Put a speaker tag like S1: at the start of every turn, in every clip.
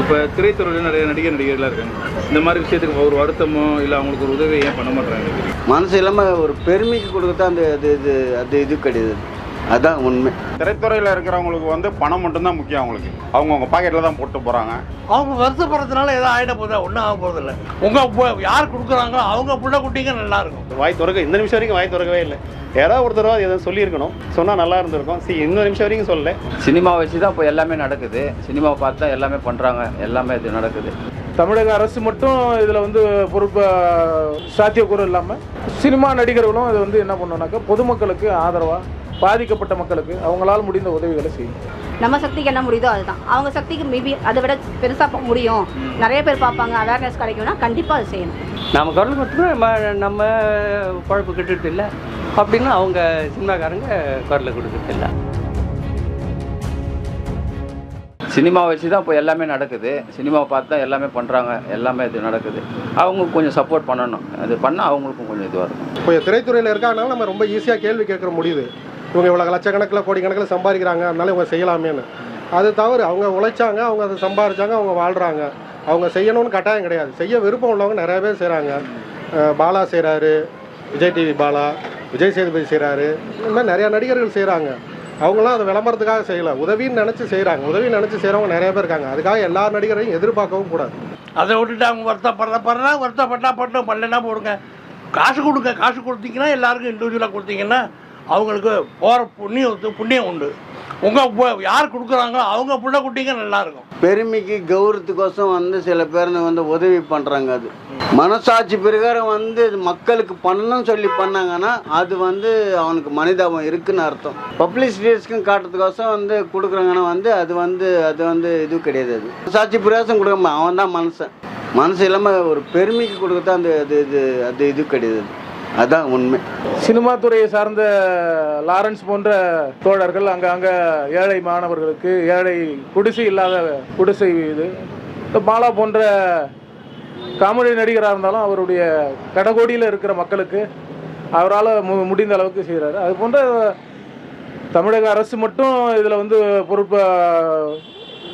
S1: இப்போ திரைத்துறையில் நிறைய நடிகர் நடிகர்களாக இருக்காங்க. இந்த மாதிரி விஷயத்துக்கு ஒரு வருத்தமோ இல்லை அவங்களுக்கு ஒரு உதவி ஏன் பண்ண மாட்டேறாங்க
S2: மனசு இல்லாமல் ஒரு பெருமைக்கு கொடுக்கறது அந்த இது இது அது இது கிடையாது. அதான் உண்மை.
S3: திரைத்துறையில் இருக்கிறவங்களுக்கு வந்து பணம் மட்டும்தான் முக்கியம் அவங்களுக்கு. அவங்கவுங்க பாக்கெட்டில் தான் போட்டு போகிறாங்க
S4: அவங்க வருத்தப்படுறதுனால எதுவும் ஆகிட போதா ஒன்றும் ஆக போதில்லை உங்கள் யார் கொடுக்குறாங்களோ அவங்க புள்ள குட்டிங்க நல்லா இருக்கும்.
S5: வாய் திறக்க இந்த நிமிஷம் வரைக்கும் வாய் திறக்கவே இல்லை. யாராவது ஒரு தடவை எதாவது சொல்லியிருக்கணும். சொன்னால் நல்லா இருந்திருக்கும். சரி இந்த நிமிஷம் வரைக்கும் சொல்லலை.
S6: சினிமா வச்சு தான் இப்போ எல்லாமே நடக்குது. சினிமாவை பார்த்து தான் எல்லாமே பண்ணுறாங்க எல்லாமே இது நடக்குது.
S7: தமிழக அரசு மட்டும் இதில் வந்து பொறுப்பு சாத்தியக்கூறு இல்லாமல் சினிமா நடிகர்களும் இது வந்து என்ன பண்ணணும்னாக்கா பொதுமக்களுக்கு ஆதரவாக பாதிக்கப்பட்ட மக்களுக்கு அவங்களால முடிந்த உதவிகளை செய்யும்.
S8: நம்ம சக்திக்கு என்ன முடியுதோ அதுதான். அவங்க சக்திக்கு மேபி அதை விட பெருசாக முடியும். நிறைய பேர் பார்ப்பாங்க அவேர்னஸ் கிடைக்கும்னா கண்டிப்பாக அது செய்யணும்.
S9: நம்ம குரல் கொடுத்தோம்னா நம்ம நம்ம குழப்பு கிட்டுட்டு இல்லை. அப்படின்னா அவங்க சினிமாக்காரங்க குரலை கொடுக்கறது இல்லை.
S6: சினிமா வச்சு தான் இப்போ எல்லாமே நடக்குது. சினிமாவை பார்த்து தான் எல்லாமே பண்ணுறாங்க எல்லாமே இது நடக்குது. அவங்க கொஞ்சம் சப்போர்ட் பண்ணணும். அது பண்ணால் அவங்களுக்கும் கொஞ்சம் இதுவாக இருக்கும்.
S10: இப்போ திரைத்துறையில் இருக்காங்கனால நம்ம ரொம்ப ஈஸியாக கேள்வி கேட்குற முடியுது. இவங்க இவ்வளோ லட்சக்கணக்கில் கோடி கணக்கில் சம்பாதிக்கிறாங்க. அதனால இவங்க செய்யலாமேன்னு. அது தவறு. அவங்க உழைச்சாங்க அவங்க அதை சம்பாதிச்சாங்க அவங்க வாழ்கிறாங்க அவங்க செய்யணும்னு கட்டாயம் கிடையாது. செய்ய விருப்பம் உள்ளவங்க நிறைய பேர் செய்கிறாங்க பாலா செய்கிறாரு விஜய் டிவி பாலா விஜய் சேதுபதி செய்கிறாரு இந்த மாதிரி நிறையா நடிகர்கள் செய்கிறாங்க அவங்களாம் அதை விளம்பரத்துக்காக செய்யலாம் உதவின்னு நினச்சி செய்கிறாங்க உதவின்னு நினச்சி செய்கிறவங்க நிறைய பேர் இருக்காங்க. அதுக்காக எல்லா நடிகரையும் எதிர்பார்க்கவும் கூடாது.
S4: அதை விட்டுட்டு அவங்க வருத்தப்படுற படுறா வருத்தப்பட்டா பட்டும் பண்ணலன்னா போடுங்க. காசு கொடுங்க. காசு கொடுத்தீங்கன்னா எல்லாருக்கும் இண்டிவிஜுவலாக கொடுத்தீங்கன்னா அவங்களுக்கு போகிற புண்ணியம் புண்ணியம் உண்டு. உங்கள் யார் கொடுக்குறாங்களோ அவங்க புள்ள குட்டிங்க நல்லாயிருக்கும்
S2: பெருமைக்கு கௌரவத்துக்கோசம் வந்து சில பேர் வந்து உதவி பண்ணுறாங்க அது. மனசாட்சி பிரகாரம் வந்து மக்களுக்கு பண்ணணும்னு சொல்லி பண்ணாங்கன்னா அது வந்து அவனுக்கு மனிதாபம் இருக்குன்னு அர்த்தம். பப்ளிசிட்டிஸ்க்கும் காட்டுறதுக்கோசம் வந்து கொடுக்குறாங்கன்னா வந்து அது வந்து அது வந்து இது கிடையாது அது. மனசாட்சி பிரகாசம் கொடுக்காம அவன் தான் மனுஷன். மனசு இல்லாமல் ஒரு பெருமைக்கு கொடுக்கத்தான் அந்த அது இது அது இது கிடையாது அதான் உண்மை.
S7: சினிமா துறையை சார்ந்த லாரன்ஸ் போன்ற தோழர்கள் அங்கே ஏழை மாணவர்களுக்கு ஏழை குடிசை இல்லாத குடிசை இது இந்த மாலா போன்ற காமெடி நடிகராக இருந்தாலும் அவருடைய கடகோடியில் இருக்கிற மக்களுக்கு அவரால் மு முடிந்த அளவுக்கு செய்கிறாரு அது போன்ற தமிழக அரசு மட்டும் இதில் வந்து பொறுப்ப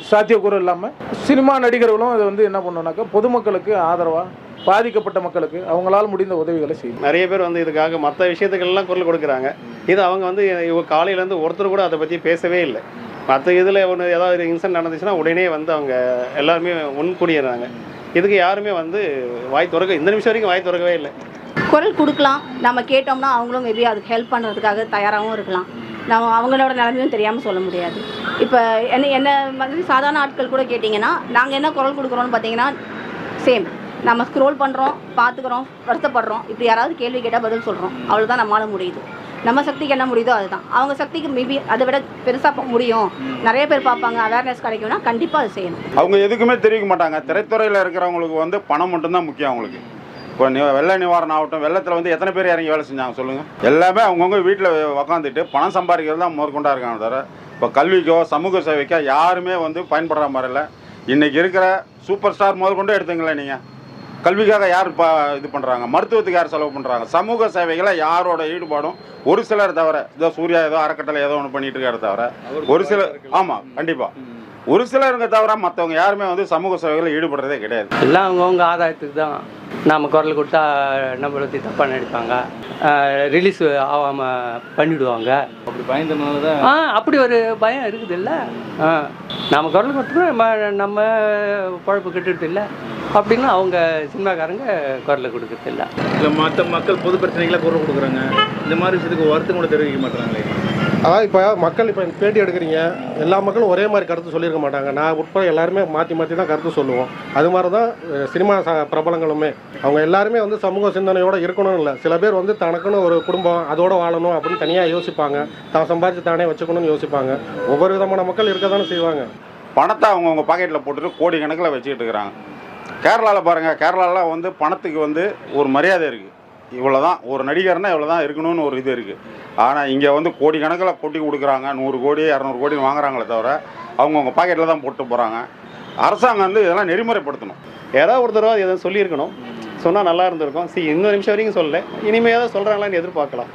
S7: சாத்தியக்கூறு இல்லாமல் சினிமா நடிகர்களும் இதை வந்து என்ன பண்ணோன்னாக்கா பொதுமக்களுக்கு ஆதரவாக பாதிக்கப்பட்ட மக்களுக்கு அவங்களால முடிந்த உதவிகளை செய்யும்.
S5: நிறைய பேர் வந்து இதுக்காக மற்ற விஷயத்துக்கெல்லாம் குரல் கொடுக்குறாங்க. இது அவங்க வந்து இவங்க காலையிலேருந்து ஒருத்தர் கூட அதை பற்றி பேசவே இல்லை. மற்ற இதில் ஒன்று ஏதாவது இன்சிடென்ட் நடந்துச்சுன்னா உடனே வந்து அவங்க எல்லாருமே முன்கூடியிடுறாங்க இதுக்கு யாருமே வந்து வாய் திறக்க இந்த நிமிஷம் வரைக்கும் வாய் திறக்கவே இல்லை.
S8: குரல் கொடுக்கலாம். நம்ம கேட்டோம்னா அவங்களும் மேபி அதுக்கு ஹெல்ப் பண்ணுறதுக்காக தயாராகவும் இருக்கலாம். நம்ம அவங்களோட நிலைமையும் தெரியாமல் சொல்ல முடியாது. இப்போ என்ன என்ன மாதிரி சாதாரண ஆட்கள் கூட கேட்டிங்கன்னா நாங்கள் என்ன குரல் கொடுக்குறோன்னு பார்த்தீங்கன்னா சேம் நம்ம ஸ்க்ரோல் பண்ணுறோம் பார்த்துக்குறோம் வருத்தப்படுறோம். இப்படி யாராவது கேள்வி கேட்டால் பதில் சொல்கிறோம் அவ்வளோதான் நம்மளால முடியுது. நம்ம சக்திக்கு என்ன முடியுதோ அதுதான். அவங்க சக்திக்கு மேபி அதை விட பெருசாக முடியும். நிறைய பேர் பார்ப்பாங்க அவேர்னஸ் கிடைக்கும்னா கண்டிப்பாக அது செய்யணும்.
S3: அவங்க எதுக்குமே தெரிவிக்க மாட்டாங்க. திரைத்துறையில் இருக்கிறவங்களுக்கு வந்து பணம் மட்டும்தான் முக்கியம் அவங்களுக்கு. இப்போ நி வெள்ள நிவாரணம் ஆகட்டும் வெள்ளத்தில் வந்து எத்தனை பேர் இறங்கி வேலை செஞ்சாங்க சொல்லுங்கள் எல்லாமே அவங்கவுங்க வீட்டில் உக்காந்துட்டு பணம் சம்பாதிக்கிறது தான் முதற்கொண்டா இருக்காங்க தவிர இப்போ கல்விக்கோ சமூக சேவைக்கோ யாருமே வந்து பயன்படுற மாதிரி இல்லை. இன்றைக்கி இருக்கிற சூப்பர் ஸ்டார் முதற்கொண்டு எடுத்துங்களேன் நீங்கள் கல்விக்காக யார் இப்போ இது பண்ணுறாங்க மருத்துவத்துக்கு யார் செலவு பண்ணுறாங்க சமூக சேவைகளை யாரோட ஈடுபாடும் ஒரு சிலர் தவிர ஏதோ சூர்யா ஏதோ அறக்கட்டளை ஏதோ ஒன்று பண்ணிட்டு இருக்காரு தவிர ஒரு சிலர் ஆமாம் கண்டிப்பாக ஒரு சிலருங்க தவிர மற்றவங்க யாருமே வந்து சமூக சேவைகளில் ஈடுபடுறதே கிடையாது.
S9: எல்லாம் அவங்கவுங்க ஆதாயத்துக்கு தான். நாம் குரல் கொடுத்தா நம்மளை பற்றி தப்பாக நினைப்பாங்க. ரிலீஸ் ஆகாமல் பண்ணிவிடுவாங்க
S1: அப்படி பயந்தனால தான்
S9: ஆ அப்படி ஒரு பயம் இருக்குது இல்லை ஆ நாம் குரல் கொடுத்தோம்னா நம்ம நம்ம குழப்பு கிட்டுட்டு இல்லை. அப்படின்னா அவங்க சினிமாக்காரங்க குரலை கொடுக்கறது இல்லை
S1: இல்லை மற்ற மக்கள் பொது பிரச்சனைகளை குரல் கொடுக்குறாங்க. இந்த மாதிரி விஷயத்துக்கு வருத்தம் கூட தெரிவிக்க மாட்டாங்களே
S10: அதாவது இப்போ மக்கள் இப்போ பேட்டி எடுக்கிறீங்க. எல்லா மக்களும் ஒரே மாதிரி கருத்து சொல்லியிருக்க மாட்டாங்க. நான் உட்பட எல்லாருமே மாற்றி மாற்றி தான் கருத்து சொல்லுவோம். அது மாதிரி தான் சினிமா ச பிரபலங்களுமே. அவங்க எல்லாருமே வந்து சமூக சிந்தனையோட இருக்கணும்னு இல்லை. சில பேர் வந்து தனக்குன்னு ஒரு குடும்பம் அதோட வாழணும் அப்படின்னு தனியாக யோசிப்பாங்க. தான் சம்பாதிச்சு தானே வச்சுக்கணும்னு யோசிப்பாங்க. ஒவ்வொரு விதமான மக்கள் இருக்க தானே செய்வாங்க.
S3: பணத்தை அவங்கவுங்க பாக்கெட்டில் போட்டுட்டு கோடி கணக்கில் வச்சுக்கிட்டு இருக்கிறாங்க. கேரளாவில் பாருங்கள் கேரளாவில் வந்து பணத்துக்கு வந்து ஒரு மரியாதை இருக்குது இவ்வளோ தான் ஒரு நடிகர்னா இவ்வளோ தான் இருக்கணும்னு ஒரு இது இருக்குது ஆனால் இங்கே வந்து கோடி கணக்கில் கொட்டி கொடுக்குறாங்க நூறு கோடி இரநூறு கோடி வாங்குறாங்களே தவிர அவங்கவுங்க பாக்கெட்டில் தான் போட்டு போகிறாங்க அரசாங்கம் வந்து இதெல்லாம் நெறிமுறைப்படுத்தணும்.
S5: ஏதாவது ஒரு தடவை எதாவது சொல்லியிருக்கணும். சொன்னால் நல்லா இருந்திருக்கும். சரி இந்த நிமிஷம் வரைக்கும் சொல்லலை. இனிமேல் ஏதாவது சொல்கிறாங்களான்னு எதிர்பார்க்கலாம்.